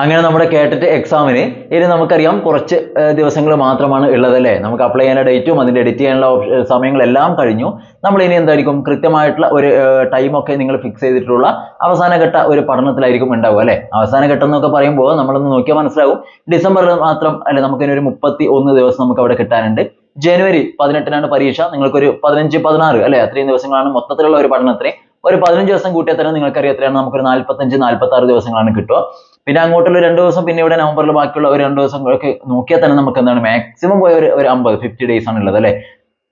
അങ്ങനെ നമ്മുടെ കേട്ടിട്ട് എക്സാമിന് ഇനി നമുക്കറിയാം കുറച്ച് ദിവസങ്ങൾ മാത്രമാണ് ഉള്ളത് അല്ലേ നമുക്ക് അപ്ലൈ ചെയ്യാനുള്ള ഡേറ്റും അതിന്റെ എഡിറ്റ് ചെയ്യാനുള്ള സമയങ്ങളെല്ലാം കഴിഞ്ഞു. നമ്മൾ ഇനി എന്തായിരിക്കും? കൃത്യമായിട്ടുള്ള ഒരു ടൈമൊക്കെ നിങ്ങൾ ഫിക്സ് ചെയ്തിട്ടുള്ള അവസാനഘട്ട ഒരു പഠനത്തിലായിരിക്കും ഉണ്ടാവുക അല്ലേ? അവസാനഘട്ടം എന്നൊക്കെ പറയുമ്പോൾ നമ്മളൊന്ന് നോക്കിയാൽ മനസ്സിലാവും. ഡിസംബറിൽ മാത്രം അല്ലെ നമുക്കിനി ഒരു മുപ്പത്തി ഒന്ന് ദിവസം നമുക്ക് അവിടെ കിട്ടാനുണ്ട്. ജനുവരി പതിനെട്ടിനാണ് പരീക്ഷ. നിങ്ങൾക്കൊരു പതിനഞ്ച് പതിനാറ് അല്ലെ? അത്രയും ദിവസങ്ങളാണ് മൊത്തത്തിലുള്ള ഒരു പഠനത്തിന്. ഒരു പതിനഞ്ച് ദിവസം കൂട്ടിയാൽ തന്നെ നിങ്ങൾക്കറിയാം എത്രയാണ്? നമുക്കൊരു നാൽപ്പത്തഞ്ച് നാൽപ്പത്തി ആറ് ദിവസങ്ങളാണ് കിട്ടുക. പിന്നെ അങ്ങോട്ടുള്ള രണ്ട് ദിവസം പിന്നെ ഇവിടെ നവംബറിൽ ബാക്കിയുള്ള ഒരു രണ്ട് ദിവസങ്ങളൊക്കെ നോക്കിയാൽ തന്നെ നമുക്ക് എന്താണ് മാക്സിമം പോയ ഒരു ഒരു അമ്പത് ഫിഫ്റ്റി ഡേയ്സ് ആണ് ഉള്ളത് അല്ലേ?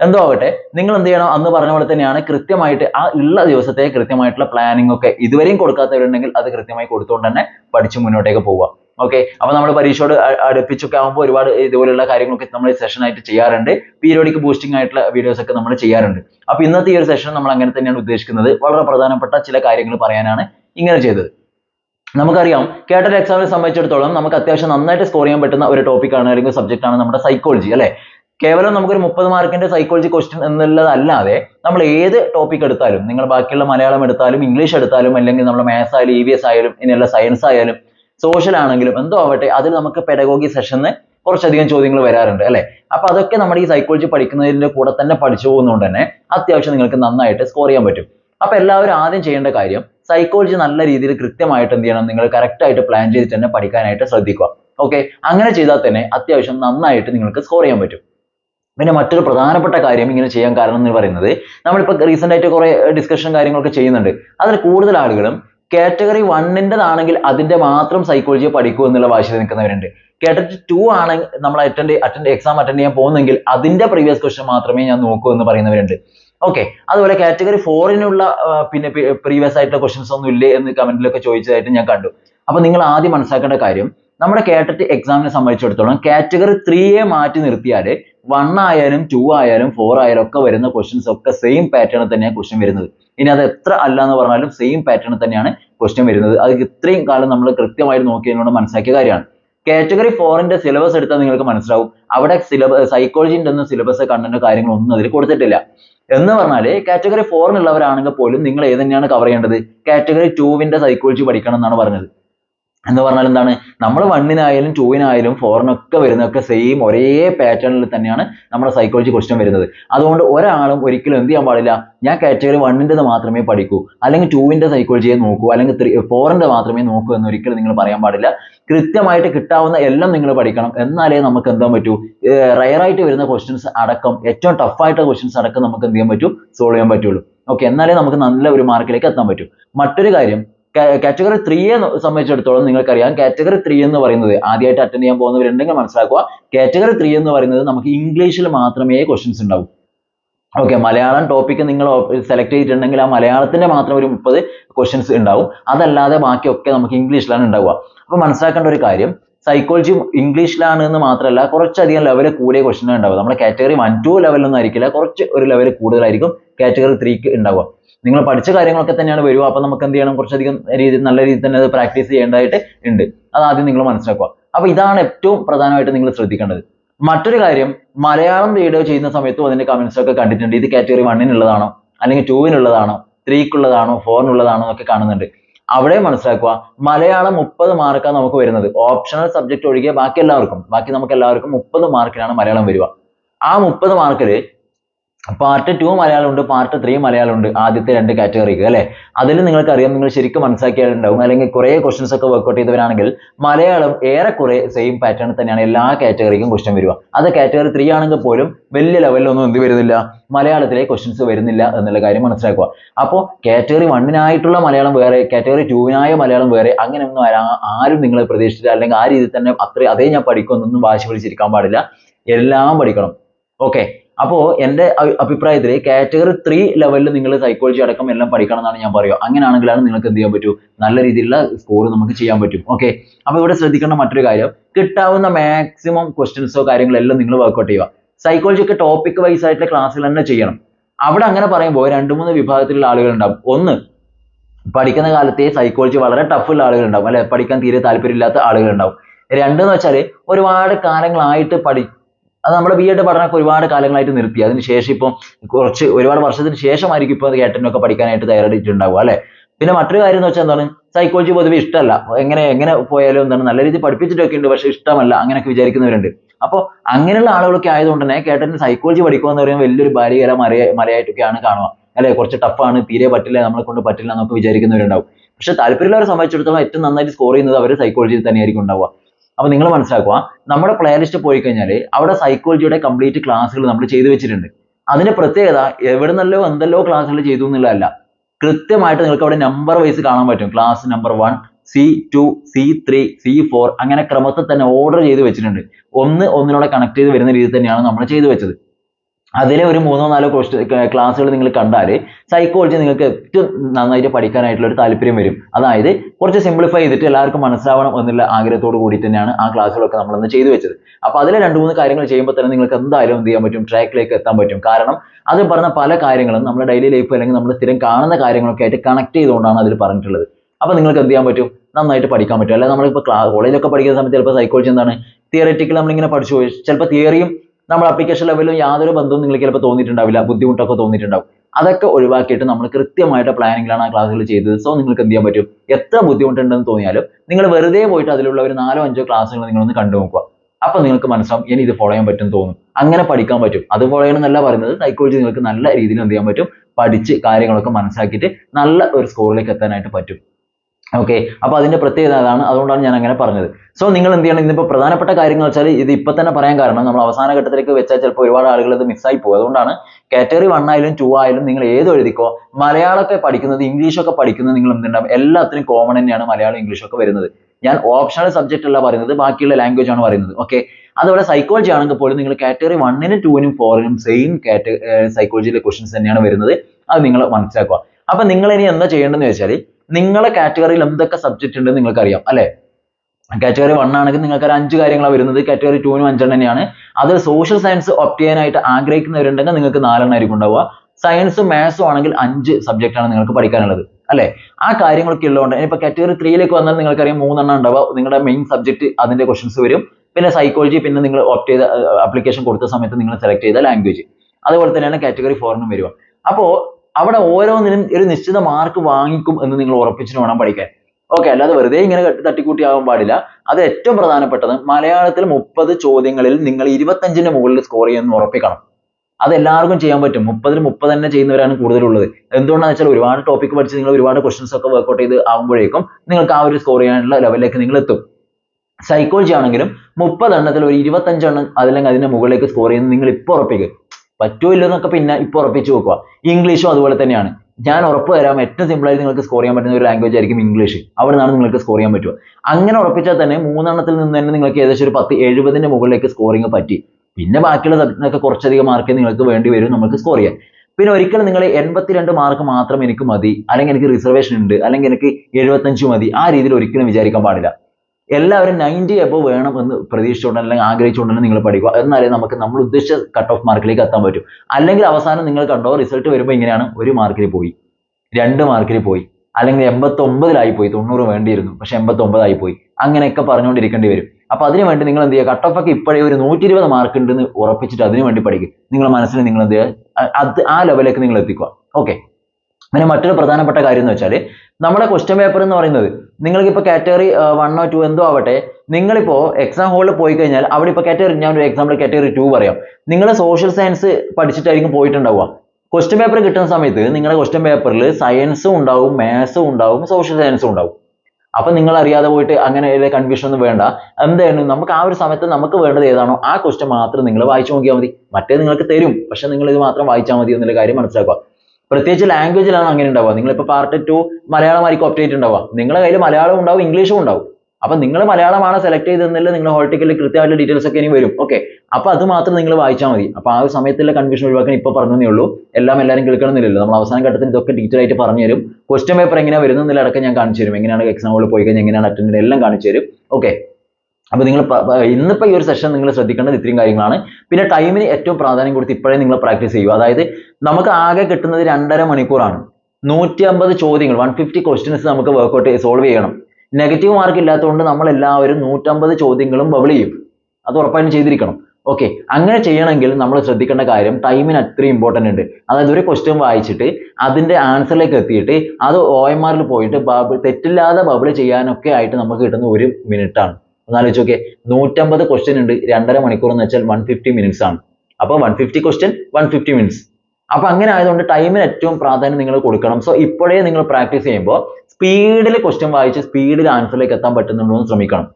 എന്തോ ആവട്ടെ നിങ്ങൾ എന്ത് ചെയ്യണം? അന്ന് പറഞ്ഞ പോലെ തന്നെയാണ് കൃത്യമായിട്ട് ആ ഉള്ള ദിവസത്തെ കൃത്യമായിട്ടുള്ള പ്ലാനിംഗ് ഒക്കെ ഇതുവരെയും കൊടുക്കാത്തവരുണ്ടെങ്കിൽ അത് കൃത്യമായി കൊടുത്തുകൊണ്ട് തന്നെ പഠിച്ചു മുന്നോട്ടേക്ക് പോവുക. ഓക്കെ അപ്പൊ നമ്മൾ പരീക്ഷയോട് അടുപ്പിച്ചൊക്കെ ആകുമ്പോൾ ഒരുപാട് ഇതുപോലുള്ള കാര്യങ്ങളൊക്കെ നമ്മൾ സെഷൻ ആയിട്ട് ചെയ്യാറുണ്ട്. പീരിയോഡിക് ബൂസ്റ്റിംഗ് ആയിട്ടുള്ള വീഡിയോസ് ഒക്കെ നമ്മൾ ചെയ്യാറുണ്ട്. അപ്പൊ ഇന്നത്തെ ഈ ഒരു സെഷൻ നമ്മൾ അങ്ങനെ തന്നെയാണ് ഉദ്ദേശിക്കുന്നത്. വളരെ പ്രധാനപ്പെട്ട ചില കാര്യങ്ങൾ പറയാനാണ് ഇങ്ങനെ ചെയ്തത്. നമുക്കറിയാം കേട്ടൽ എക്സാമിനെ സംബന്ധിച്ചിടത്തോളം നമുക്ക് അത്യാവശ്യം നന്നായിട്ട് സ്കോർ ചെയ്യാൻ പറ്റുന്ന ഒരു ടോപ്പിക് ആണ് അല്ലെങ്കിൽ സബ്ജക്ട് ആണ് നമ്മുടെ സൈക്കോളജി അല്ലെ? കേവലം നമുക്കൊരു മുപ്പത് മാർക്കിന്റെ സൈക്കോളജി ക്വസ്റ്റ്യൻ എന്നുള്ളതല്ലാതെ നമ്മൾ ഏത് ടോപ്പിക് എടുത്താലും നിങ്ങൾ ബാക്കിയുള്ള മലയാളം എടുത്താലും ഇംഗ്ലീഷ് എടുത്താലും അല്ലെങ്കിൽ നമ്മുടെ മാത്സ് ആയാലും ഇ വി എസ് ആയാലും ഇനിയുള്ള സയൻസ് ആയാലും സോഷ്യൽ ആണെങ്കിലും എന്തോ ആവട്ടെ അതിൽ നമുക്ക് പെഡഗോഗി സെഷന് കുറച്ചധികം ചോദ്യങ്ങൾ വരാറുണ്ട് അല്ലെ? അപ്പൊ അതൊക്കെ നമ്മുടെ ഈ സൈക്കോളജി പഠിക്കുന്നതിന്റെ കൂടെ തന്നെ പഠിച്ചു പോകുന്നതുകൊണ്ട് തന്നെ അത്യാവശ്യം നിങ്ങൾക്ക് നന്നായിട്ട് സ്കോർ ചെയ്യാൻ പറ്റും. അപ്പൊ എല്ലാവരും ആദ്യം ചെയ്യേണ്ട കാര്യം സൈക്കോളജി നല്ല രീതിയിൽ കൃത്യമായിട്ട് എന്ത് ചെയ്യണം? നിങ്ങൾ correct ആയിട്ട് പ്ലാൻ ചെയ്തിട്ട് തന്നെ പഠിക്കാനായിട്ട് ശ്രദ്ധിക്കുക. ഓക്കെ അങ്ങനെ ചെയ്താൽ തന്നെ അത്യാവശ്യം നന്നായിട്ട് നിങ്ങൾക്ക് സ്കോർ ചെയ്യാൻ പറ്റും. പിന്നെ മറ്റൊരു പ്രധാനപ്പെട്ട കാര്യം ഇങ്ങനെ ചെയ്യാൻ കാരണം എന്ന് പറയുന്നത് നമ്മളിപ്പോൾ റീസെന്റ് ആയിട്ട് കുറേ ഡിസ്കഷൻ കാര്യങ്ങളൊക്കെ ചെയ്യുന്നുണ്ട്. അതിൽ കൂടുതൽ ആളുകളും കാറ്റഗറി വണ്ണിന്റെതാണെങ്കിൽ അതിന്റെ മാത്രം സൈക്കോളജിയെ പഠിക്കൂ എന്നുള്ള വാശിയിൽ നിൽക്കുന്നവരുണ്ട്. കാറ്റഗറി ടു ആണെങ്കിൽ നമ്മൾ അറ്റൻഡ് അറ്റൻഡ് എക്സാം അറ്റൻഡ് ചെയ്യാൻ പോകുന്നെങ്കിൽ അതിന്റെ പ്രീവിയസ് ക്വസ്റ്റ്യൻ മാത്രമേ ഞാൻ നോക്കൂ എന്ന് പറയുന്നവരുണ്ട്. ഓക്കെ അതുപോലെ കാറ്റഗറി ഫോറിനുള്ള പിന്നെ പ്രീവിയസ് ആയിട്ടുള്ള ക്വസ്റ്റ്യൻസ് ഒന്നും ഇല്ലേ എന്ന് കമന്റിലൊക്കെ ചോദിച്ചതായിട്ട് ഞാൻ കണ്ടു. അപ്പൊ നിങ്ങൾ ആദ്യം മനസ്സിലാക്കേണ്ട കാര്യം നമ്മുടെ കാറ്ററ്റ് എക്സാമിനെ സംബന്ധിച്ചിടത്തോളം കാറ്റഗറി ത്രീയെ മാറ്റി നിർത്തിയാൽ വൺ ആയാലും ടു ആയാലും ഫോർ ആയാലും ഒക്കെ വരുന്ന ക്വസ്റ്റ്യൻസ് ഒക്കെ സെയിം പാറ്റേണിൽ തന്നെയാണ് ക്വസ്റ്റ്യൻ വരുന്നത്. ഇനി അത് എത്ര അല്ല എന്ന് പറഞ്ഞാലും സെയിം പാറ്റേണിൽ തന്നെയാണ് ക്വസ്റ്റ്യൻ വരുന്നത്. അത് ഇത്രയും കാലം നമ്മൾ കൃത്യമായിട്ട് നോക്കിയതിനോട് മനസ്സിലാക്കിയ കാര്യമാണ്. കാറ്റഗറി ഫോറിന്റെ സിലബസ് എടുത്താൽ നിങ്ങൾക്ക് മനസ്സിലാവും. അവിടെ സിലബസ് സൈക്കോളജിന്റെ ഒന്നും സിലബസ് കണ്ടന്റ് കാര്യങ്ങളൊന്നും അതിൽ കൊടുത്തിട്ടില്ല. എന്ന് പറഞ്ഞാൽ കാറ്റഗറി ഫോറിനുള്ളവരാണെങ്കിൽ പോലും നിങ്ങൾ ഏത് തന്നെയാണ് കവർ ചെയ്യേണ്ടത് കാറ്റഗറി ടൂവിന്റെ സൈക്കോളജി പഠിക്കണം എന്നാണ് പറഞ്ഞത്. എന്ന് പറഞ്ഞാൽ എന്താണ്? നമ്മൾ വണ്ണിനായാലും ടൂവിനായാലും ഫോറിനൊക്കെ വരുന്നതൊക്കെ സെയിം ഒരേ പാറ്റേണിൽ തന്നെയാണ് നമ്മുടെ സൈക്കോളജി ക്വസ്റ്റ്യൻ വരുന്നത്. അതുകൊണ്ട് ഒരാളും ഒരിക്കലും എന്ത് ചെയ്യാൻ പാടില്ല? ഞാൻ കാറ്റഗറി വണ്ണിന്റെത് മാത്രമേ പഠിക്കൂ. അല്ലെങ്കിൽ ടൂവിന്റെ സൈക്കോളജിയെ നോക്കൂ. അല്ലെങ്കിൽ ത്രീ ഫോറിന്റെ മാത്രമേ നോക്കൂ എന്ന് ഒരിക്കലും നിങ്ങൾ പറയാൻ പാടില്ല. കൃത്യമായിട്ട് കിട്ടാവുന്ന എല്ലാം നിങ്ങൾ പഠിക്കണം. എന്നാലേ നമുക്ക് എന്താൻ പറ്റൂ? റയറായിട്ട് വരുന്ന ക്വസ്റ്റ്യൻസ് അടക്കം ഏറ്റവും ടഫ് ആയിട്ടുള്ള ക്വസ്റ്റ്യൻസ് അടക്കം നമുക്ക് എന്ത് ചെയ്യാൻ പറ്റൂ? സോൾവ് ചെയ്യാൻ പറ്റുള്ളൂ. ഓക്കെ എന്നാലേ നമുക്ക് നല്ല ഒരു മാർക്കിലേക്ക് എത്താൻ പറ്റൂ. മറ്റൊരു കാര്യം കാറ്റഗറി ത്രീയെ സംബന്ധിച്ചിടത്തോളം നിങ്ങൾക്കറിയാം. കാറ്റഗറി ത്രീ എന്ന് പറയുന്നത് ആദ്യമായിട്ട് അറ്റൻഡ് ചെയ്യാൻ പോകുന്നവരുണ്ടെങ്കിൽ മനസ്സിലാക്കുക. കാറ്റഗറി ത്രീ എന്ന് പറയുന്നത് നമുക്ക് ഇംഗ്ലീഷിൽ മാത്രമേ ക്വസ്റ്റ്യൻസ് ഉണ്ടാവൂ. ഓക്കെ മലയാളം ടോപ്പിക്ക് നിങ്ങൾ സെലക്ട് ചെയ്തിട്ടുണ്ടെങ്കിൽ ആ മലയാളത്തിന്റെ മാത്രം ഒരു മുപ്പത് ക്വസ്റ്റ്യൻസ് ഉണ്ടാവും. അതല്ലാതെ ബാക്കിയൊക്കെ നമുക്ക് ഇംഗ്ലീഷിലാണ് ഉണ്ടാവുക. അപ്പൊ മനസ്സിലാക്കേണ്ട ഒരു കാര്യം സൈക്കോളജി ഇംഗ്ലീഷിലാണ് എന്ന് മാത്രമല്ല കുറച്ചധികം ലെവൽ കൂടിയ ക്വസ്റ്റ്യൻ ഉണ്ടാവുക. നമ്മുടെ കാറ്റഗറി വൺ ടു ലെവലൊന്നും ആയിരിക്കില്ല കുറച്ച് ഒരു ലെവൽ കൂടുതലായിരിക്കും കാറ്റഗറി ത്രീക്ക് ഉണ്ടാവുക. നിങ്ങൾ പഠിച്ച കാര്യങ്ങളൊക്കെ തന്നെയാണ് വരിക. അപ്പൊ നമുക്ക് എന്ത് ചെയ്യണം? കുറച്ചധികം രീതി നല്ല രീതിയിൽ തന്നെ അത് പ്രാക്ടീസ് ചെയ്യേണ്ടതായിട്ട് ഉണ്ട്. അത് ആദ്യം നിങ്ങൾ മനസ്സിലാക്കുക. അപ്പൊ ഇതാണ് ഏറ്റവും പ്രധാനമായിട്ട് നിങ്ങൾ ശ്രദ്ധിക്കേണ്ടത്. മറ്റൊരു കാര്യം മലയാളം വീഡിയോ ചെയ്യുന്ന സമയത്തും അതിന്റെ കമന്റ്സ് ഒക്കെ കണ്ടിട്ടുണ്ട്. ഇത് കാറ്റഗറി വണ്ണിനുള്ളതാണോ അല്ലെങ്കിൽ ടൂവിനുള്ളതാണോ ത്രീക്കുള്ളതാണോ ഫോറിനുള്ളതാണോ എന്നൊക്കെ കാണുന്നുണ്ട്. അവിടെ മനസ്സിലാക്കുക മലയാളം മുപ്പത് മാർക്കാണ് നമുക്ക് വരുന്നത്. ഓപ്ഷണൽ സബ്ജക്ട് ഒഴികെ ബാക്കി എല്ലാവർക്കും ബാക്കി നമുക്ക് എല്ലാവർക്കും മുപ്പത് മാർക്കിനാണ് മലയാളം വരിക. ആ മുപ്പത് മാർക്കിൽ പാർട്ട് ടു മലയാളം ഉണ്ട് പാർട്ട് ത്രീ മലയാളം ഉണ്ട് ആദ്യത്തെ രണ്ട് കാറ്റഗറിക്ക് അല്ലെ? അതിൽ നിങ്ങൾക്ക് അറിയാം നിങ്ങൾ ശരിക്കും മനസ്സിലാക്കിയാലുണ്ടാവും. അല്ലെങ്കിൽ കുറേ ക്വസ്റ്റ്യൻസ് ഒക്കെ വർക്ക്ഔട്ട് ചെയ്തവരാണെങ്കിൽ മലയാളം ഏറെക്കുറെ സെയിം പാറ്റേൺ തന്നെയാണ് എല്ലാ കാറ്റഗറിക്കും ക്വസ്റ്റ്യൻ വരിക. അത് കാറ്റഗറി ത്രീ ആണെങ്കിൽ പോലും വലിയ ലെവലിലൊന്നും എന്ത് വരുന്നില്ല. മലയാളത്തിലെ ക്വസ്റ്റ്യൻസ് വരുന്നില്ല എന്നുള്ള കാര്യം മനസ്സിലാക്കുക. അപ്പോൾ കാറ്റഗറി വണ്ണിനായിട്ടുള്ള മലയാളം വേറെ കാറ്റഗറി ടുവിനായ മലയാളം വേറെ അങ്ങനെയൊന്നും ആരാ- ആരും നിങ്ങളെ പ്രതീക്ഷിച്ചില്ല അല്ലെങ്കിൽ ആ രീതിയിൽ തന്നെ അത്രയും അതേ ഞാൻ പഠിക്കുമെന്നൊന്നും വാശി പിടിച്ചിരിക്കാൻ പാടില്ല. എല്ലാം പഠിക്കണം. ഓക്കെ അപ്പോ അഭി- അഭിപ്രായത്തിൽ കാറ്റഗറി ത്രീ ലെവലിൽ നിങ്ങൾ സൈക്കോളജി അടക്കം എല്ലാം പഠിക്കണം എന്നാണ് ഞാൻ പറയുക. അങ്ങനെയാണെങ്കിലാണ് നിങ്ങൾക്ക് എന്ത് ചെയ്യാൻ പറ്റൂ? നല്ല രീതിയിലുള്ള സ്കോർ നമുക്ക് ചെയ്യാൻ പറ്റും. ഓക്കെ അപ്പൊ ഇവിടെ ശ്രദ്ധിക്കേണ്ട മറ്റൊരു കാര്യം കിട്ടാവുന്ന മാക്സിമം ക്വസ്റ്റ്യൻസോ കാര്യങ്ങളെല്ലാം നിങ്ങൾ വർക്ക്ഔട്ട് ചെയ്യുക. സൈക്കോളജിക്ക് ടോപ്പിക് വൈസ് ആയിട്ടുള്ള ക്ലാസ്സിൽ തന്നെ ചെയ്യണം. അവിടെ അങ്ങനെ പറയുമ്പോൾ രണ്ട് മൂന്ന് വിഭാഗത്തിലുള്ള ആളുകൾ ഉണ്ടാവും ഒന്ന് പഠിക്കുന്ന കാലത്തെ സൈക്കോളജി വളരെ ടഫ് ഉള്ള ആളുകൾ ഉണ്ടാവും അല്ലെ? പഠിക്കാൻ തീരെ താല്പര്യമില്ലാത്ത ആളുകൾ ഉണ്ടാവും രണ്ടെന്ന് വെച്ചാൽ ഒരുപാട് കാലങ്ങളായിട്ട് പഠി അത് നമ്മുടെ ബി എഡ് പഠനമൊക്കെ ഒരുപാട് കാലങ്ങളായിട്ട് നിർത്തി. അതിന് ശേഷം ഇപ്പം കുറച്ച് ഒരുപാട് വർഷത്തിന് ശേഷമായിരിക്കും ഇപ്പോൾ കേട്ടനൊക്കെ പഠിക്കാനായിട്ട് തയ്യാറെടുത്തിട്ടുണ്ടാവുക അല്ലേ? പിന്നെ മറ്റൊരു കാര്യം എന്ന് വെച്ചാൽ എന്താണ്? സൈക്കോളജി പൊതുവെ ഇഷ്ടമല്ല. എങ്ങനെ എങ്ങനെ പോയാലും എന്താണ്? നല്ല രീതിയിൽ പഠിപ്പിച്ചിട്ടൊക്കെ ഉണ്ട് പക്ഷെ ഇഷ്ടമല്ല. അങ്ങനെയൊക്കെ വിചാരിക്കുന്നവരുണ്ട്. അപ്പോൾ അങ്ങനെയുള്ള ആളുകളൊക്കെ ആയതുകൊണ്ട് തന്നെ കേട്ടന് സൈക്കോളജി പഠിക്കുക എന്ന് പറയുമ്പോൾ വലിയൊരു ബാലികല മലയ മലയായിട്ടൊക്കെയാണ് കാണുക. അല്ലെ? കുറച്ച് ടഫാണ് തീരെ പറ്റില്ല നമ്മളെ കൊണ്ട് പറ്റില്ല എന്നൊക്കെ വിചാരിക്കുന്നവരുണ്ടാവും. പക്ഷെ താല്പര്യമുള്ളവരെ സംബന്ധിച്ചിടത്തോളം ഏറ്റവും നന്നായിട്ട് സ്കോർ ചെയ്യുന്നത് അവർ സൈക്കോളജിയിൽ തന്നെയായിരിക്കും ഉണ്ടാവുക. അപ്പൊ നിങ്ങൾ മനസ്സിലാക്കുക നമ്മുടെ പ്ലേലിസ്റ്റ് പോയി കഴിഞ്ഞാൽ അവിടെ സൈക്കോളജിയുടെ കംപ്ലീറ്റ് ക്ലാസ്സുകൾ നമ്മൾ ചെയ്തു വെച്ചിട്ടുണ്ട്. അതിന്റെ പ്രത്യേകത എവിടെ നിന്നല്ലോ എന്തെല്ലോ ക്ലാസ്സുകൾ ചെയ്തു എന്നുള്ളതല്ല. കൃത്യമായിട്ട് നിങ്ങൾക്ക് അവിടെ നമ്പർ വൈസ് കാണാൻ പറ്റും. Class number one C two C three C four അങ്ങനെ ക്രമത്തിൽ തന്നെ ഓർഡർ ചെയ്ത് വെച്ചിട്ടുണ്ട്. ഒന്ന് ഒന്നിനോടെ കണക്ട് ചെയ്ത് വരുന്ന രീതിയിൽ തന്നെയാണ് നമ്മൾ ചെയ്തു വെച്ചത്. അതിലെ ഒരു മൂന്നോ നാലോ ക്വസ്റ്റ് ക്ലാസ്സുകൾ നിങ്ങൾ കണ്ടാൽ സൈക്കോളജി നിങ്ങൾക്ക് ഏറ്റവും നന്നായിട്ട് പഠിക്കാനായിട്ടുള്ള ഒരു താല്പര്യം വരും. അതായത് കുറച്ച് സിംപ്ലിഫൈ ചെയ്തിട്ട് എല്ലാവർക്കും മനസ്സിലാവണം എന്നുള്ള ആഗ്രഹത്തോട് കൂടി തന്നെയാണ് ആ ക്ലാസ്സുകളൊക്കെ നമ്മളന്ന് ചെയ്തു വെച്ചത്. അപ്പോൾ അതിലെ രണ്ട് മൂന്ന് കാര്യങ്ങൾ ചെയ്യുമ്പോൾ തന്നെ നിങ്ങൾക്ക് എന്തായാലും എന്ത് ചെയ്യാൻ പറ്റും? ട്രാക്കിലേക്ക് എത്താൻ പറ്റും. കാരണം അത് പറഞ്ഞ പല കാര്യങ്ങളും നമ്മുടെ ഡെയിലി ലൈഫ് അല്ലെങ്കിൽ നമ്മൾ സ്ഥിരം കാണുന്ന കാര്യങ്ങളൊക്കെ ആയിട്ട് കണക്ട് ചെയ്തുകൊണ്ടാണ് അതിൽ പറഞ്ഞിട്ടുള്ളത്. അപ്പോൾ നിങ്ങൾക്ക് എന്ത് ചെയ്യാൻ പറ്റും? നന്നായിട്ട് പഠിക്കാൻ പറ്റും. അല്ലെങ്കിൽ നമ്മളിപ്പോൾ ക്ലാ കോളേജിലൊക്കെ പഠിക്കുന്ന സമയത്ത് ചിലപ്പോൾ സൈക്കോളജി എന്താണ്? തിയററ്റിക്കൽ നമ്മളിങ്ങനെ പഠിച്ചു പോയി. ചിലപ്പോൾ തിയറിയും നമ്മൾ അപ്ലിക്കേഷൻ ലെവലിലും യാതൊരു ബന്ധവും നിങ്ങൾക്ക് ചിലപ്പോൾ തോന്നിയിട്ടുണ്ടാവില്ല ബുദ്ധിമുട്ടൊക്കെ തോന്നിയിട്ടുണ്ടാവും. അതൊക്കെ ഒഴിവാക്കിയിട്ട് നമ്മൾ കൃത്യമായിട്ട് പ്ലാനിങ്ങിലാണ് ആ ക്ലാസ്സുകൾ ചെയ്തത്. സോ നിങ്ങൾക്ക് എന്ത് ചെയ്യാൻ പറ്റും? എത്ര ബുദ്ധിമുട്ടുണ്ടെന്ന് തോന്നിയാലും നിങ്ങൾ വെറുതെ പോയിട്ട് അതിലുള്ള ഒരു നാലോ അഞ്ചോ ക്ലാസ്സുകൾ നിങ്ങളൊന്ന് കണ്ടു നോക്കുക. അപ്പൊ നിങ്ങൾക്ക് മനസ്സിലാവും ഇനി ഇത് ഫോളോ ചെയ്യാൻ പറ്റും തോന്നും. അങ്ങനെ പഠിക്കാൻ പറ്റും. അത് ഫോളോ ചെയ്യണമെന്നല്ല പറയുന്നത് സൈക്കോളജി നിങ്ങൾക്ക് നല്ല രീതിയിൽ എന്ത് ചെയ്യാൻ പറ്റും? പഠിച്ച് കാര്യങ്ങളൊക്കെ മനസ്സിലാക്കിയിട്ട് നല്ല ഒരു സ്കോറിലേക്ക് എത്താനായിട്ട് പറ്റും. ഓക്കെ അപ്പൊ അതിന്റെ പ്രത്യേകത അതാണ്. അതുകൊണ്ടാണ് ഞാൻ അങ്ങനെ പറഞ്ഞത്. സോ നിങ്ങൾ എന്ത് ചെയ്യണം? ഇന്നിപ്പോൾ പ്രധാനപ്പെട്ട കാര്യങ്ങൾ വെച്ചാൽ ഇത് ഇപ്പൊ തന്നെ പറയാൻ കാരണം നമ്മൾ അവസാന ഘട്ടത്തിലേക്ക് വെച്ചാൽ ചിലപ്പോൾ ഒരുപാട് ആളുകൾ ഇത് മിസ്സായി പോകും. അതുകൊണ്ടാണ് കാറ്റഗറി വൺ ആയാലും ടു ആയാലും നിങ്ങൾ ഏത് എഴുതിക്കോ മലയാളമൊക്കെ പഠിക്കുന്നത് ഇംഗ്ലീഷൊക്കെ പഠിക്കുന്നത് നിങ്ങൾ എന്തുണ്ടാവും എല്ലാത്തിനും കോമൺ തന്നെയാണ് മലയാളം ഇംഗ്ലീഷൊക്കെ വരുന്നത്. ഞാൻ ഓപ്ഷണൽ സബ്ജക്റ്റ് അല്ല പറയുന്നത് ബാക്കിയുള്ള ലാംഗ്വേജ് ആണ് പറയുന്നത്. ഓക്കെ അതുപോലെ സൈക്കോളജി ആണെങ്കിൽ പോലും നിങ്ങൾ കാറ്റഗറി വണ്ണിനും ടൂവിനും ഫോറിനും സെയിം കാറ്റ സൈക്കോളജിയിലെ ക്വസ്റ്റ്യൻസ് തന്നെയാണ് വരുന്നത്. അത് നിങ്ങൾ മനസ്സിലാക്കുക. അപ്പൊ നിങ്ങൾ ഇനി എന്താ ചെയ്യേണ്ടതെന്ന് വെച്ചാൽ നിങ്ങളെ കാറ്റഗറിയിൽ എന്തൊക്കെ സബ്ജക്റ്റ് ഉണ്ടെന്ന് നിങ്ങൾക്ക് അറിയാം അല്ലെ? കാറ്റഗറി വൺ ആണെങ്കിൽ നിങ്ങൾക്ക് ഒരു അഞ്ച് കാര്യങ്ങളാണ് വരുന്നത്. കാറ്റഗറി ടുവിനും അഞ്ചെണ്ണം തന്നെയാണ്. അതിൽ സോഷ്യൽ സയൻസ് ഒപ്റ്റ് ചെയ്യാനായിട്ട് ആഗ്രഹിക്കുന്നവരുണ്ടെങ്കിൽ നിങ്ങൾക്ക് നാലെണ്ണം ആയിരിക്കും ഉണ്ടാവുക. സയൻസും മാത്സും ആണെങ്കിൽ അഞ്ച് സബ്ജക്റ്റ് ആണ് നിങ്ങൾക്ക് പഠിക്കാനുള്ളത് അല്ലേ? ആ കാര്യങ്ങളൊക്കെ ഉള്ളതുകൊണ്ട് ഇനിയിപ്പോൾ കാറ്റഗറി ത്രീയിലേക്ക് വന്നാൽ നിങ്ങൾക്കറിയാം മൂന്നെണ്ണം ഉണ്ടാവുക. നിങ്ങളുടെ മെയിൻ സബ്ജക്റ്റ് അതിന്റെ ക്വസ്റ്റ്യൻസ് വരും. പിന്നെ സൈക്കോളജി പിന്നെ നിങ്ങൾ ഓപ്റ്റ് ചെയ്ത അപ്ലിക്കേഷൻ കൊടുത്ത സമയത്ത് നിങ്ങൾ സെലക്ട് ചെയ്ത ലാംഗ്വേജ് അതുപോലെ തന്നെയാണ് കാറ്റഗറി ഫോറിനും വരിക. അപ്പോൾ അവിടെ ഓരോന്നിനും ഒരു നിശ്ചിത മാർക്ക് വാങ്ങിക്കും എന്ന് നിങ്ങൾ ഉറപ്പിച്ചിട്ട് വേണം പഠിക്കാൻ. ഓക്കെ അല്ലാതെ വെറുതെ ഇങ്ങനെ തട്ടിക്കൂട്ടി ആവാൻ പാടില്ല. അത് ഏറ്റവും പ്രധാനപ്പെട്ടത് മലയാളത്തിൽ മുപ്പത് ചോദ്യങ്ങളിൽ നിങ്ങൾ ഇരുപത്തഞ്ചിന് മുകളിൽ സ്കോർ ചെയ്യുമെന്ന് ഉറപ്പിക്കണം. അത് എല്ലാവർക്കും ചെയ്യാൻ പറ്റും. മുപ്പതിൽ മുപ്പത് തന്നെ ചെയ്യുന്നവരാണ് കൂടുതലുള്ളത്. എന്തുകൊണ്ടാണെന്ന് വെച്ചാൽ ഒരുപാട് ടോപ്പിക് പഠിച്ച് നിങ്ങൾ ഒരുപാട് ക്വസ്റ്റൻസ് ഒക്കെ വർക്ക്ഔട്ട് ചെയ്ത് ആകുമ്പോഴേക്കും നിങ്ങൾക്ക് ആ ഒരു സ്കോർ ചെയ്യാനുള്ള ലെവലിലേക്ക് നിങ്ങൾ എത്തും. സൈക്കോളജി ആണെങ്കിലും മുപ്പത് എണ്ണത്തിൽ ഒരു ഇരുപത്തഞ്ചെണ്ണം അതല്ലെങ്കിൽ അതിന്റെ മുകളിലേക്ക് സ്കോർ ചെയ്യുന്നത് നിങ്ങൾ ഇപ്പോൾ ഉറപ്പിക്കുക പറ്റുമോ ഇല്ലെന്നൊക്കെ പിന്നെ ഇപ്പൊ ഉറപ്പിച്ച് നോക്കുക ഇംഗ്ലീഷും അതുപോലെ തന്നെയാണ്. ഞാൻ ഉറപ്പ് തരാം ഏറ്റവും സിമ്പിൾ ആയിട്ട് നിങ്ങൾക്ക് സ്കോർ ചെയ്യാൻ പറ്റുന്ന ഒരു ലാംഗ്വേജ് ആയിരിക്കും ഇംഗ്ലീഷ്. അവിടെ നിന്നാണ് നിങ്ങൾക്ക് സ്കോർ ചെയ്യാൻ പറ്റുക. അങ്ങനെ ഉറപ്പിച്ചാൽ തന്നെ മൂന്നെണ്ണത്തിൽ നിന്ന് തന്നെ നിങ്ങൾക്ക് ഏകദേശം ഒരു പത്ത് എഴുപതിന്റെ മുകളിലേക്ക് സ്കോറിങ് പറ്റി. പിന്നെ ബാക്കിയുള്ള സബ്ജക്റ്റിനൊക്കെ കുറച്ചധികം മാർക്ക് നിങ്ങൾക്ക് വേണ്ടി വരും നമുക്ക് സ്കോർ ചെയ്യാൻ. പിന്നെ ഒരിക്കലും നിങ്ങൾ എൺപത്തിരണ്ട് മാർക്ക് മാത്രം എനിക്ക് മതി അല്ലെങ്കിൽ എനിക്ക് റിസർവേഷൻ ഉണ്ട് അല്ലെങ്കിൽ എനിക്ക് എഴുപത്തഞ്ച് മതി ആ രീതിയിൽ ഒരിക്കലും വിചാരിക്കാൻ പാടില്ല. എല്ലാവരും നയന്റി എബോ വേണം എന്ന് പ്രതീക്ഷിച്ചുകൊണ്ട് അല്ലെങ്കിൽ ആഗ്രഹിച്ചുകൊണ്ട് നിങ്ങൾ പഠിക്കുക. എന്നാലേ നമുക്ക് നമ്മൾ ഉദ്ദേശിച്ച കട്ട് ഓഫ് മാർക്കിലേക്ക് എത്താൻ പറ്റും. അല്ലെങ്കിൽ അവസാനം നിങ്ങൾ കണ്ടോ റിസൾട്ട് വരുമ്പോൾ ഇങ്ങനെയാണ്. ഒരു മാർക്കിൽ പോയി. രണ്ട് മാർക്കിൽ പോയി. അല്ലെങ്കിൽ എൺപത്തൊമ്പതിലായി പോയി. തൊണ്ണൂറ് വേണ്ടിയിരുന്നു. പക്ഷെ എൺപത്തൊമ്പതായി പോയി. അങ്ങനെയൊക്കെ പറഞ്ഞുകൊണ്ടിരിക്കേണ്ടി വരും. അപ്പൊ അതിനു വേണ്ടി നിങ്ങൾ എന്ത് ചെയ്യുക? കട്ട് ഓഫ് ഒക്കെ ഇപ്പോഴേ ഒരു നൂറ്റി ഇരുപത് മാർക്ക് ഉണ്ടെന്ന് ഉറപ്പിച്ചിട്ട് അതിനു വേണ്ടി പഠിക്കും. നിങ്ങളുടെ മനസ്സിൽ നിങ്ങൾ എന്ത് ചെയ്യുക? അത് ആ ലെവലിലേക്ക് നിങ്ങൾ എത്തിക്കുക. ഓക്കെ പിന്നെ മറ്റൊരു പ്രധാനപ്പെട്ട കാര്യം എന്ന് വെച്ചാൽ നമ്മുടെ ക്വസ്റ്റ്യൻ പേപ്പർ എന്ന് പറയുന്നത് നിങ്ങൾക്ക് ഇപ്പോൾ കാറ്റഗറി വണ്ണോ ടു എന്തോ ആവട്ടെ നിങ്ങളിപ്പോൾ എക്സാം ഹോളിൽ പോയി കഴിഞ്ഞാൽ അവിടെ ഇപ്പോൾ കാറ്റഗറി ഞാൻ ഒരു എക്സാമ്പിൾ കാറ്റഗറി ടു പറയാം. നിങ്ങൾ സോഷ്യൽ സയൻസ് പഠിച്ചിട്ടായിരിക്കും പോയിട്ടുണ്ടാവുക. ക്വസ്റ്റ്യൻ പേപ്പർ കിട്ടുന്ന സമയത്ത് നിങ്ങളുടെ ക്വസ്റ്റ്യൻ പേപ്പറിൽ സയൻസും ഉണ്ടാവും മാത്സും ഉണ്ടാവും സോഷ്യൽ സയൻസും ഉണ്ടാവും. അപ്പം നിങ്ങൾ അറിയാതെ പോയിട്ട് അങ്ങനെ കൺഫ്യൂഷൻ ഒന്നും വേണ്ട. എന്താണ് നമുക്ക് ആ ഒരു സമയത്ത് നമുക്ക് വേണ്ടത് ഏതാണോ ആ ക്വസ്റ്റ്യൻ മാത്രം നിങ്ങൾ വായിച്ചു നോക്കിയാൽ മതി. മറ്റേ നിങ്ങൾക്ക് തരും പക്ഷെ നിങ്ങൾ ഇത് മാത്രം വായിച്ചാൽ മതി എന്നുള്ള കാര്യം മനസ്സിലാക്കുക. പ്രത്യേകിച്ച് ലാംഗ്വേജിലാണ് അങ്ങനെ ഉണ്ടാവുക. നിങ്ങളിപ്പോൾ പാർട്ട് ടു മലയാളമായിരിക്കും ഒപ്റ്റേറ്റ് ഉണ്ടാവുക നിങ്ങളുടെ കയ്യിൽ മലയാളം ഉണ്ടാവും ഇംഗ്ലീഷും ഉണ്ടാവും. അപ്പൊ നിങ്ങൾ മലയാളമാണ് സെലക്ട് ചെയ്തതെന്നില്ല നിങ്ങൾ ഹോൾ ടിക്കറ്റിൽ കൃത്യമായിട്ടുള്ള ഡീറ്റെയിൽസ് ഒക്കെ ഇനി വരും. ഓക്കെ അപ്പൊ അത് മാത്രം നിങ്ങൾ വായിച്ചാൽ മതി. അപ്പൊ ആ ഒരു സമയത്തുള്ള കൺഫ്യൂഷൻ ഒഴിവാക്കാൻ ഇപ്പൊ പറഞ്ഞതേ ഉള്ളൂ. എല്ലാം എല്ലാവരും കേൾക്കണമെന്നില്ലല്ലോ. നമ്മൾ അവസാന ഘട്ടത്തിൽ ഇതൊക്കെ ഡീറ്റെയിൽ ആയിട്ട് പറഞ്ഞു തരും. ക്വസ്റ്റ്യൻ പേപ്പർ എങ്ങനെയാണ് വരുന്നതിൽ അടക്കം ഞാൻ കാണിച്ചു തരും. എങ്ങനെയാണ് എക്സാം പോയി കഴിഞ്ഞാൽ എങ്ങനെയാണ് അറ്റൻഡ് എല്ലാം കാണിച്ചു തരും. ഓക്കെ അപ്പൊ നിങ്ങൾ ഇന്നിപ്പോ ഈ ഒരു സെഷൻ നിങ്ങൾ ശ്രദ്ധിക്കേണ്ടത് ഇത്രയും കാര്യങ്ങളാണ്. പിന്നെ ടൈമിന് ഏറ്റവും പ്രാധാന്യം കൊടുത്ത് ഇപ്പോഴേ നിങ്ങൾ പ്രാക്ടീസ് ചെയ്യുക. അതായത് നമുക്ക് ആകെ കിട്ടുന്നത് രണ്ടര മണിക്കൂറാണ്. നൂറ്റി അമ്പത് ചോദ്യങ്ങൾ വൺ ഫിഫ്റ്റി ക്വസ്റ്റ്യൻസ് നമുക്ക് വർക്ക്ഔട്ട് സോൾവ് ചെയ്യണം. നെഗറ്റീവ് മാർക്ക് ഇല്ലാത്തതുകൊണ്ട് നമ്മൾ എല്ലാവരും നൂറ്റമ്പത് ചോദ്യങ്ങളും ബബിൾ ചെയ്യും. അത് ഉറപ്പായിട്ടും ചെയ്തിരിക്കണം. ഓക്കെ അങ്ങനെ ചെയ്യണമെങ്കിൽ നമ്മൾ ശ്രദ്ധിക്കേണ്ട കാര്യം ടൈമിന് അത്രയും ഇമ്പോർട്ടന്റ് ഉണ്ട്. അതായത് ഒരു ക്വസ്റ്റ്യൻ വായിച്ചിട്ട് അതിന്റെ ആൻസറിലേക്ക് എത്തിയിട്ട് അത് ഒ എം ആറിൽ പോയിട്ട് ബബിൾ തെറ്റില്ലാതെ ബബിൾ ചെയ്യാനൊക്കെ ആയിട്ട് നമുക്ക് കിട്ടുന്ന ഒരു മിനിറ്റ് ആണ്. ഒന്നാലോചിച്ച് നോക്കിയേ. നൂറ്റമ്പത് ക്വസ്റ്റ്യൻ ഉണ്ട് രണ്ടര മണിക്കൂർ എന്ന് വെച്ചാൽ വൺ ഫിഫ്റ്റി മിനിറ്റ്സ് ആണ്. അപ്പോൾ one fifty question one fifty minutes അപ്പൊ അങ്ങനെ ആയതുകൊണ്ട് ടൈമിന് ഏറ്റവും പ്രാധാന്യം നിങ്ങൾ കൊടുക്കണം. സോ ഇപ്പോഴേ നിങ്ങൾ പ്രാക്ടീസ് ചെയ്യുമ്പോൾ സ്പീഡിൽ ക്വസ്റ്റ്യൻ വായിച്ച് സ്പീഡിൽ ആൻസറിലേക്ക് എത്താൻ പറ്റുന്നുണ്ടോ എന്ന് ശ്രമിക്കണം.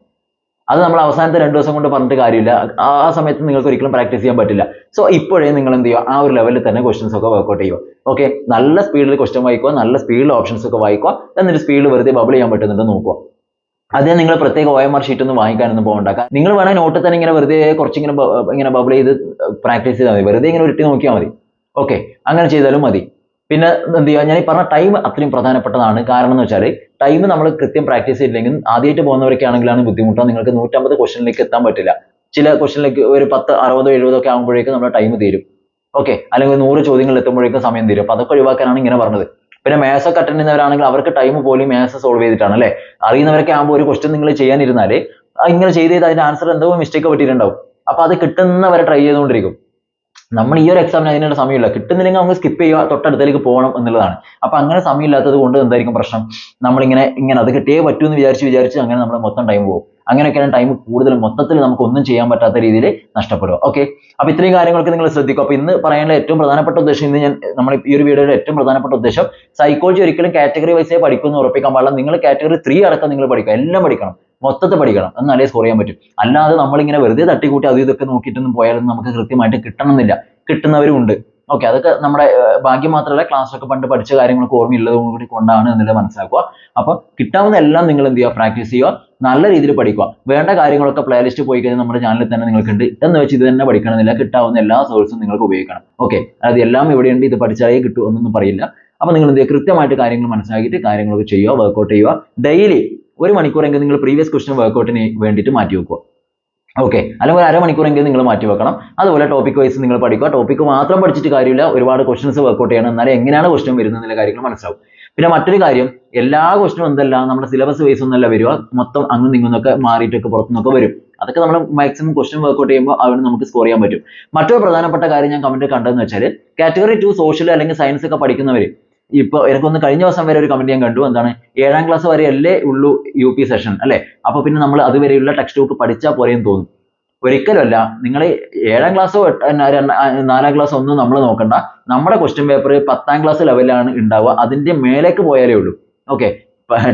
അത് നമ്മൾ അവസാനത്തെ രണ്ട് ദിവസം കൊണ്ട് പറഞ്ഞിട്ട് കാര്യമില്ല. ആ സമയത്ത് നിങ്ങൾക്ക് ഒരിക്കലും പ്രാക്ടീസ് ചെയ്യാൻ പറ്റില്ല. സോ ഇപ്പോഴേ നിങ്ങൾ എന്ത് ചെയ്യുക? ആ ഒരു ലെവലിൽ തന്നെ ക്വസ്റ്റൻസ് ഒക്കെ വർക്ക്ഔട്ട് ചെയ്യുക. ഓക്കെ നല്ല സ്പീഡിൽ ക്വസ്റ്റ്യൻ വായിക്കുക നല്ല സ്പീഡിൽ ഓപ്ഷൻസ് ഒക്കെ വായിക്കുക എന്നിട്ട് സ്പീഡിൽ വെറുതെ ബബിൾ ചെയ്യാൻ പറ്റുന്നുണ്ട് നോക്കുക. അതേ നിങ്ങൾ പ്രത്യേക ഒ എം ആർ ഷീറ്റ് ഒന്നും വാങ്ങിക്കാനൊന്നും പോകണ്ട. നിങ്ങൾ വേണമെങ്കിൽ നോട്ടിൽ തന്നെ ഇങ്ങനെ വെറുതെ കുറച്ചിങ്ങനെ ഇങ്ങനെ ബബിൾ ചെയ്ത് പ്രാക്ടീസ് ചെയ്താൽ മതി. വെറുതെ ഇങ്ങനെ ഉരുട്ടി നോക്കിയാൽ മതി. ഓക്കെ അങ്ങനെ ചെയ്താലും മതി. പിന്നെ എന്ത് ചെയ്യുക? ഞാൻ ഈ പറഞ്ഞ ടൈം അത്രയും പ്രധാനപ്പെട്ടതാണ്. കാരണം എന്ന് വെച്ചാൽ ടൈം നമ്മൾ കൃത്യം പ്രാക്ടീസ് ചെയ്തില്ലെങ്കിൽ ആദ്യമായിട്ട് പോകുന്നവരൊക്കെ ആണെങ്കിലാണ് ബുദ്ധിമുട്ടോ. നിങ്ങൾക്ക് നൂറ്റമ്പത് ക്വസ്റ്റനിലേക്ക് എത്താൻ പറ്റില്ല. ചില ക്വസ്റ്റനിലേക്ക് ഒരു പത്ത് അറുപതോ എഴുപതോ ഒക്കെ ആകുമ്പോഴേക്കും നമ്മുടെ ടൈം തീരും. ഓക്കെ അല്ലെങ്കിൽ നൂറ് ചോദ്യങ്ങൾ എത്തുമ്പോഴേക്കും സമയം തീരും. അപ്പൊ അതൊക്കെ ഒഴിവാക്കാനാണ് ഇങ്ങനെ പറഞ്ഞത്. പിന്നെ മാത്സ് ഒക്കെ അറ്റൻഡ് ചെയ്യുന്നവരാണെങ്കിൽ അവർക്ക് ടൈം പോലും മാത്സ് സോൾവ് ചെയ്തിട്ടാണ് അല്ലേ? അറിയുന്നവരൊക്കെ ആകുമ്പോൾ ഒരു ക്വസ്റ്റ്യൻ നിങ്ങൾ ചെയ്യാനിരുന്നാൽ ഇങ്ങനെ ചെയ്ത് ചെയ്ത് അതിന്റെ ആൻസർ എന്തോ മിസ്റ്റേക്ക് പറ്റിയിട്ടുണ്ടാവും. അപ്പൊ അത് കിട്ടുന്നവരെ ട്രൈ ചെയ്തുകൊണ്ടിരിക്കും. നമ്മൾ ഈ ഒരു എക്സാമിന് അതിനുള്ള സമയമില്ല. കിട്ടുന്നില്ലെങ്കിൽ നമുക്ക് സ്കിപ്പ് ചെയ്യുക തൊട്ടടുത്തേക്ക് പോകണം എന്നുള്ളതാണ്. അപ്പൊ അങ്ങനെ സമയമില്ലാത്തത് കൊണ്ട് എന്തായിരിക്കും പ്രശ്നം? നമ്മളിങ്ങനെ ഇങ്ങനെ അത് കിട്ടിയേ പറ്റൂ എന്ന് വിചാരിച്ച് വിചാരിച്ച് അങ്ങനെ നമ്മൾ മൊത്തം ടൈം പോകും. അങ്ങനെയൊക്കെയാണ് ടൈം കൂടുതൽ മൊത്തത്തിൽ നമുക്ക് ഒന്നും ചെയ്യാൻ പറ്റാത്ത രീതിയിൽ നഷ്ടപ്പെടുക. ഓക്കെ അപ്പൊ ഇത്രയും കാര്യങ്ങളൊക്കെ നിങ്ങൾ ശ്രദ്ധിക്കും അപ്പൊ ഇന്ന് പറയാനുള്ള ഏറ്റവും പ്രധാനപ്പെട്ട ഉദ്ദേശം ഇന്ന് ഞാൻ നമ്മൾ ഈ ഒരു വീഡിയോയുടെ ഏറ്റവും പ്രധാനപ്പെട്ട ഉദ്ദേശം സൈക്കോളജി ഒരിക്കലും കാറ്റഗറി വൈസേ പഠിക്കുമെന്ന് ഉറപ്പിക്കാൻ പാടില്ല. നിങ്ങൾ കാറ്റഗറി ത്രീ അടക്കം നിങ്ങൾ പഠിക്കുക. എല്ലാം പഠിക്കണം. മൊത്തത്തിൽ പഠിക്കണം. എന്നാലേ സ്കോർ ചെയ്യാൻ പറ്റും. അല്ലാതെ നമ്മളിങ്ങനെ വെറുതെ തട്ടിക്കൂട്ടി അത് ഇതൊക്കെ നോക്കിയിട്ടൊന്നും പോയാലൊന്നും നമുക്ക് കൃത്യമായിട്ട് കിട്ടണമെന്നില്ല. കിട്ടുന്നവരും ഉണ്ട് ഓക്കെ അതൊക്കെ നമ്മുടെ ഭാഗ്യം മാത്രമല്ല ക്ലാസ്സൊക്കെ പണ്ട് പഠിച്ച കാര്യങ്ങളൊക്കെ ഓർമ്മയുള്ളത് കൂടി കൊണ്ടാണ് എന്നുള്ളത് മനസ്സിലാക്കുക. അപ്പൊ കിട്ടാവുന്ന എല്ലാം നിങ്ങൾ എന്ത് ചെയ്യുക? പ്രാക്ടീസ് ചെയ്യുക. നല്ല രീതിയിൽ പഠിക്കുക. വേണ്ട കാര്യങ്ങളൊക്കെ പ്ലേലിസ്റ്റ് പോയി കഴിഞ്ഞാൽ നമ്മുടെ ചാനലിൽ തന്നെ നിങ്ങൾക്ക് ഉണ്ട് എന്ന് വെച്ച് ഇത് തന്നെ പഠിക്കണമെന്നില്ല. കിട്ടാവുന്ന എല്ലാ സോഴ്സും നിങ്ങൾക്ക് ഉപയോഗിക്കണം. ഓക്കെ അതായത് എല്ലാം ഇവിടെയുണ്ട്. ഇത് പഠിച്ചാലേ കിട്ടൂ എന്നൊന്നും പറയില്ല. അപ്പൊ നിങ്ങൾ എന്ത് ചെയ്യുക? കൃത്യമായിട്ട് കാര്യങ്ങൾ മനസ്സിലാക്കിയിട്ട് കാര്യങ്ങളൊക്കെ ചെയ്യുക വർക്കൗട്ട് ചെയ്യുക. ഡെയിലി ഒരു മണിക്കൂറെങ്കിലും നിങ്ങൾ പ്രീവിയസ് ക്വസ്റ്റ്യൻ വർക്കൗട്ടിന് വേണ്ടിയിട്ട് മാറ്റി വെക്കുക. ഓക്കെ അല്ലെങ്കിൽ ഒരു അരമണിക്കൂറെങ്കിലും നിങ്ങൾ മാറ്റി വെക്കണം. അതുപോലെ ടോപ്പിക് വൈസ് നിങ്ങൾ പഠിക്കുക. ടോപ്പിക്ക് മാത്രം പഠിച്ചിട്ട് കാര്യമില്ല. ഒരുപാട് ക്വസ്റ്റ്യൻസ് വർക്കൗട്ട് ചെയ്യണം. എന്നാലും എങ്ങനെയാണ് ക്വസ്റ്റ്യൻ വരുന്നത് എന്നുള്ള കാര്യങ്ങൾ മനസ്സിലാവും. പിന്നെ മറ്റൊരു കാര്യം എല്ലാ ക്വസ്റ്റ്യനും എന്തല്ല നമ്മുടെ സിലബസ് വൈസ് ഒന്നല്ല വരിക. മൊത്തം അങ്ങും നിങ്ങുന്നൊക്കെ മാറിയിട്ടൊക്കെ പുറത്തുനിന്നൊക്കെ വരും. അതൊക്കെ നമ്മൾ മാക്സിമം ക്വസ്റ്റ്യൻ വർക്കൗട്ട് ചെയ്യുമ്പോൾ അവിടെ നമുക്ക് സ്കോർ ചെയ്യാൻ പറ്റും. മറ്റൊരു പ്രധാനപ്പെട്ട കാര്യം ഞാൻ കമന്റ് കണ്ടതെന്ന് വെച്ചാൽ കാറ്റഗറി ടു സോഷ്യൽ അല്ലെങ്കിൽ സയൻസ് ഒക്കെ പഠിക്കുന്നവർ ഇപ്പൊ എനിക്കൊന്ന് കഴിഞ്ഞ ദിവസം വരെ ഒരു കമന്റ് ഞാൻ കണ്ടു. എന്താണ്? ഏഴാം ക്ലാസ് വരെ അല്ലേ ഉള്ളൂ യു പി സെഷൻ അല്ലെ? അപ്പൊ പിന്നെ നമ്മൾ അതുവരെയുള്ള ടെക്സ്റ്റ് ബുക്ക് പഠിച്ചാൽ പോരെയും തോന്നും. ഒരിക്കലുമല്ല നിങ്ങൾ ഏഴാം ക്ലാസ്സോ നാലാം ക്ലാസ്സോ ഒന്നും നമ്മൾ നോക്കണ്ട. നമ്മുടെ ക്വസ്റ്റ്യൻ പേപ്പർ പത്താം ക്ലാസ് ലെവലിലാണ് ഉണ്ടാവുക അതിന്റെ മേലേക്ക് പോയാലേ ഉള്ളൂ. ഓക്കെ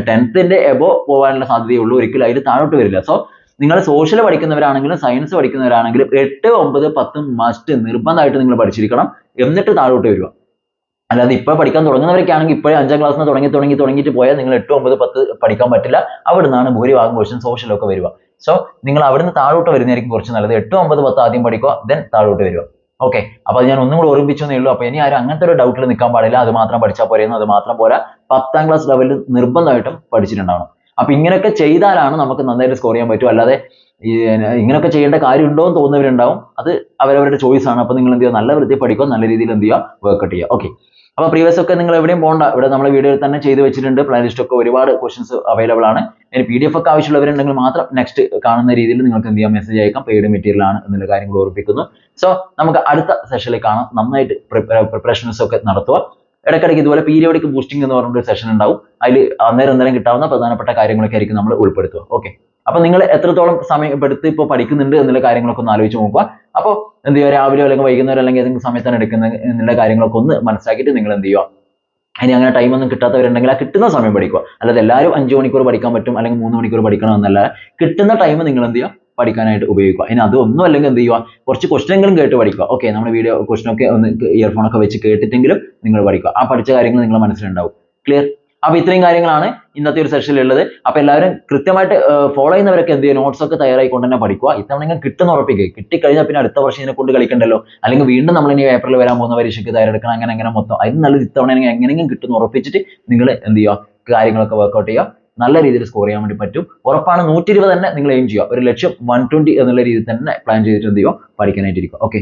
ടെൻത്തിന്റെ എബോ പോകാനുള്ള സാധ്യതയേ ഉള്ളൂ. ഒരിക്കലും അതിൽ താഴോട്ട് വരില്ല. സോ നിങ്ങൾ സോഷ്യൽ പഠിക്കുന്നവരാണെങ്കിലും സയൻസ് പഠിക്കുന്നവരാണെങ്കിലും എട്ട് ഒമ്പത് പത്ത് മസ്റ്റ് നിർബന്ധമായിട്ട് നിങ്ങൾ പഠിച്ചിരിക്കണം. എന്നിട്ട് താഴോട്ട് വരിക. അല്ലാതെ ഇപ്പൊ പഠിക്കാൻ തുടങ്ങുന്നവരൊക്കെ ആണെങ്കിൽ ഇപ്പോഴേ അഞ്ചാം ക്ലാസ്സിൽ നിന്ന് തുടങ്ങി തുടങ്ങി തുടങ്ങിയിട്ട് പോയാൽ നിങ്ങൾ എട്ട് ഒമ്പത് പത്ത് പഠിക്കാൻ പറ്റില്ല. അവിടെ നിന്നാണ് ഭൂരിഭാഗം ക്വസ്റ്റ്യൻ സോഷ്യലൊക്കെ വരിക. സോ നിങ്ങൾ അവിടുന്ന് താഴോട്ട് വരുന്നതായിരിക്കും കുറച്ച് നല്ലത്. എട്ട് ഒമ്പത് പത്ത് ആദ്യം പഠിക്കുക ദെൻ താഴോട്ട് വരിക. ഓക്കെ അപ്പൊ അത് ഞാൻ ഒന്നും കൂടെ ഓർമ്മിച്ചെന്നേ ഉള്ളൂ. അപ്പൊ ഇനി ആരും അങ്ങനത്തെ ഒരു ഡൗട്ടിൽ നിൽക്കാൻ പാടില്ല. അത് മാത്രം പഠിച്ചാൽ പോരെയെന്ന് അത് മാത്രം പോരാ. പത്താം ക്ലാസ് ലെവലിൽ നിർബന്ധമായിട്ടും പഠിച്ചിട്ടുണ്ടാവണം. അപ്പൊ ഇങ്ങനെയൊക്കെ ചെയ്താലാണ് നമുക്ക് നന്നായിട്ട് സ്കോർ ചെയ്യാൻ പറ്റും. അല്ലാതെ ഇങ്ങനെയൊക്കെ ചെയ്യേണ്ട കാര്യമുണ്ടോ എന്ന് തോന്നുന്നവരുണ്ടാവും. അത് അവരവരുടെ ചോയ്സ് ആണ്. അപ്പൊ നിങ്ങൾ എന്ത് ചെയ്യുക? നല്ല വൃത്തി പഠിക്കുക. നല്ല രീതിയിൽ എന്ത് ചെയ്യുക? വർക്കൗട്ട് ചെയ്യുക. ഓക്കെ അപ്പൊ പ്രീവിയസ് ഒക്കെ നിങ്ങൾ എവിടെയും പോകണ്ട ഇവിടെ നമ്മുടെ വീഡിയോയിൽ തന്നെ ചെയ്തു വെച്ചിട്ടുണ്ട്. പ്ലേലിസ്റ്റ് ഒക്കെ ഒരുപാട് ക്വസ്റ്റൻസ് അവൈലബിൾ ആണ്. ഇനി പി ഡി എഫ് ഒക്കെ ആവശ്യമുള്ളവരുണ്ടെങ്കിൽ മാത്രം നെക്സ്റ്റ് കാണുന്ന രീതിയിൽ നിങ്ങൾക്ക് എന്ത് ചെയ്യാം? മെസ്സേജ് അയക്കാം. പെയ്ഡ് മെറ്റീരിയൽ ആണ് എന്നുള്ള കാര്യങ്ങൾ ഓർപ്പിക്കുന്നു സോ നമുക്ക് അടുത്ത സെഷനിൽ കാണാം. നന്നായിട്ട് പ്രിപ്പറേഷൻസ് ഒക്കെ നടത്തുക. ഇടയ്ക്കിടയ്ക്ക് ഇതുപോലെ പീരിയോഡിക് ബൂസ്റ്റിംഗ് എന്ന് പറഞ്ഞൊരു സെഷൻ ഉണ്ടാവും. അതിൽ അന്നേരം അന്നേരം കിട്ടാവുന്ന പ്രധാനപ്പെട്ട കാര്യങ്ങളൊക്കെ ആയിരിക്കും നമ്മൾ ഉൾപ്പെടുത്തുക. ഓക്കെ അപ്പൊ നിങ്ങൾ എത്രത്തോളം സമയം എടുത്ത് ഇപ്പോൾ പഠിക്കുന്നുണ്ട് എന്നുള്ള കാര്യങ്ങളൊക്കെ ഒന്ന് ആലോചിച്ച് നോക്കുക. അപ്പോൾ എന്ത് ചെയ്യുക? രാവിലെ അല്ലെങ്കിൽ വൈകുന്നേരം അല്ലെങ്കിൽ ഏതെങ്കിലും സമയത്താണ് എടുക്കുന്ന എന്നുള്ള കാര്യങ്ങളൊക്കെ ഒന്ന് മനസ്സിലാക്കിയിട്ട് നിങ്ങൾ എന്ത് ചെയ്യുക? ഇനി അങ്ങനെ ടൈം ഒന്നും കിട്ടാത്തവരുണ്ടെങ്കിൽ ആ കിട്ടുന്ന സമയം പഠിക്കുക. അല്ലാതെ എല്ലാവരും അഞ്ച് മണിക്കൂർ പഠിക്കാൻ പറ്റും അല്ലെങ്കിൽ മൂന്ന് മണിക്കൂർ പഠിക്കണം എന്നല്ല കിട്ടുന്ന ടൈം നിങ്ങൾ എന്ത് ചെയ്യുക? പഠിക്കാനായിട്ട് ഉപയോഗിക്കുക. ഇനി അത് ഒന്നും അല്ലെങ്കിൽ എന്ത് ചെയ്യുക? കുറച്ച് എങ്കിലും കേട്ട് പഠിക്കുക. ഓക്കെ നമ്മുടെ വീഡിയോ ഒക്കെ ഒന്ന് ഇയർഫോൺ ഒക്കെ വെച്ച് കേട്ടിട്ടെങ്കിലും നിങ്ങൾ പഠിക്കുക. ആ പഠിച്ച കാര്യങ്ങൾ നിങ്ങളുടെ മനസ്സിലുണ്ടാവും. ക്ലിയർ അപ്പൊ ഇത്രയും കാര്യങ്ങളാണ് ഇന്നത്തെ ഒരു സെഷനിൽ ഉള്ളത്. അപ്പൊ എല്ലാവരും കൃത്യമായിട്ട് ഫോളോ ചെയ്യുന്നവരൊക്കെ എന്ത് ചെയ്യുക നോട്ട്സ് ഒക്കെ തയ്യാറായിക്കൊണ്ട് തന്നെ പഠിക്കുക. ഇത്തവണ നിങ്ങൾ കിട്ടുന്ന ഉറപ്പിക്കുക. കിട്ടിക്കഴിഞ്ഞാൽ പിന്നെ അടുത്ത വർഷം ഇതിനെ കൊണ്ട് കളിക്കണ്ടല്ലോ? അല്ലെങ്കിൽ വീണ്ടും നമ്മൾ ഇനി ഏപ്രിൽ വരാൻ പോകുന്ന പരീക്ഷയ്ക്ക് തയ്യാറെടുക്കണം. അങ്ങനെ അങ്ങനെ മൊത്തം. അതിന് നല്ലത് ഇത്തവണ എങ്ങനെയെങ്കിലും കിട്ടുന്ന ഉറപ്പിച്ചിട്ട് നിങ്ങൾ എന്ത് ചെയ്യുക? കാര്യങ്ങളൊക്കെ വർക്കൗട്ട് ചെയ്യുക. നല്ല രീതിയിൽ സ്കോർ ചെയ്യാൻ വേണ്ടി പറ്റും. ഉറപ്പാണ് നൂറ്റി ഇരുപത് തന്നെ നിങ്ങൾ എയിം ചെയ്യുക. ഒരു ലക്ഷ്യം വൺ ട്വന്റി എന്നുള്ള രീതിയിൽ തന്നെ പ്ലാൻ ചെയ്തിട്ട് എന്ത് ചെയ്യുക? പഠിക്കാനായിട്ടിരിക്കുക. ഓക്കെ